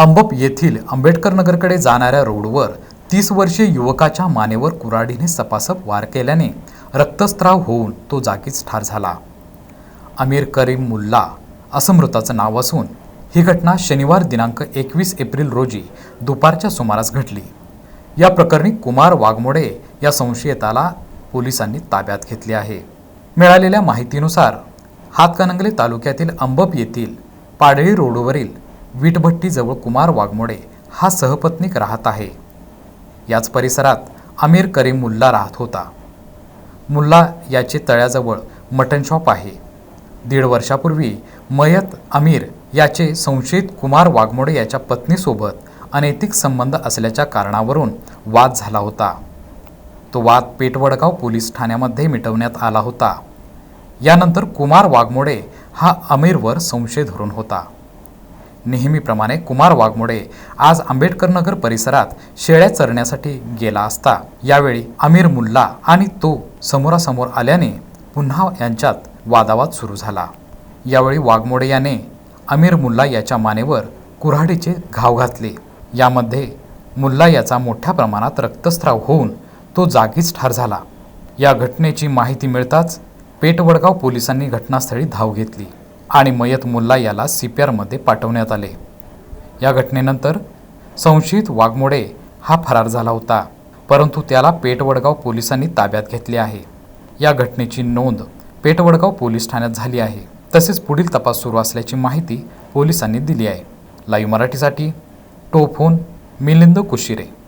अंबप येथील आंबेडकर नगरकडे जाणाऱ्या रोडवर तीस वर्षीय युवकाच्या मानेवर कुऱ्हाडीने सपासप वार केल्याने रक्तस्त्राव होऊन तो जागीच ठार झाला. अमीर करीम मुल्ला असं मृताचं नाव असून ही घटना शनिवार दिनांक एकवीस एप्रिल रोजी दुपारच्या सुमारास घडली. या प्रकरणी कुमार वाघमोडे या संशयिताला पोलिसांनी ताब्यात घेतले आहे. मिळालेल्या माहितीनुसार हातकणंगले तालुक्यातील अंबप येथील पाडळी रोडवरील वीटभट्टीजवळ कुमार वाघमोडे हा सहपत्नीक राहत आहे. याच परिसरात अमीर करीम मुल्ला राहत होता. मुल्ला याचे तळ्याजवळ मटन शॉप आहे. दीड वर्षापूर्वी मयत अमीर याचे संशयित कुमार वाघमोडे याच्या पत्नीसोबत अनैतिक संबंध असल्याच्या कारणावरून वाद झाला होता. तो वाद पेटवडगाव पोलीस ठाण्यामध्ये मिटवण्यात आला होता. यानंतर कुमार वाघमोडे हा अमीरवर संशय धरून होता. नेहमीप्रमाणे कुमार वाघमोडे आज आंबेडकरनगर परिसरात शेळ्या चरण्यासाठी गेला असता. यावेळी अमीर मुल्ला आणि तो समोरासमोर आल्याने पुन्हा यांच्यात वादावाद सुरू झाला. यावेळी वाघमोडे याने अमीर मुल्ला याच्या मानेवर कुऱ्हाडीचे घाव घातले. यामध्ये मुल्ला याचा मोठ्या प्रमाणात रक्तस्राव होऊन तो जागीच ठार झाला. या घटनेची माहिती मिळताच पेटवडगाव पोलिसांनी घटनास्थळी धाव घेतली. आणि मयत मुल्ला याला सी पी आरमध्ये पाठवण्यात आले. या घटनेनंतर संशयित वाघमोडे हा फरार झाला होता परंतु त्याला पेटवडगाव पोलिसांनी ताब्यात घेतले आहे. या घटनेची नोंद पेटवडगाव पोलीस ठाण्यात झाली आहे. तसेच पुढील तपास सुरू असल्याची माहिती पोलिसांनी दिली आहे. लाईव्ह मराठीसाठी टोफोन मिलिंद कुशिरे.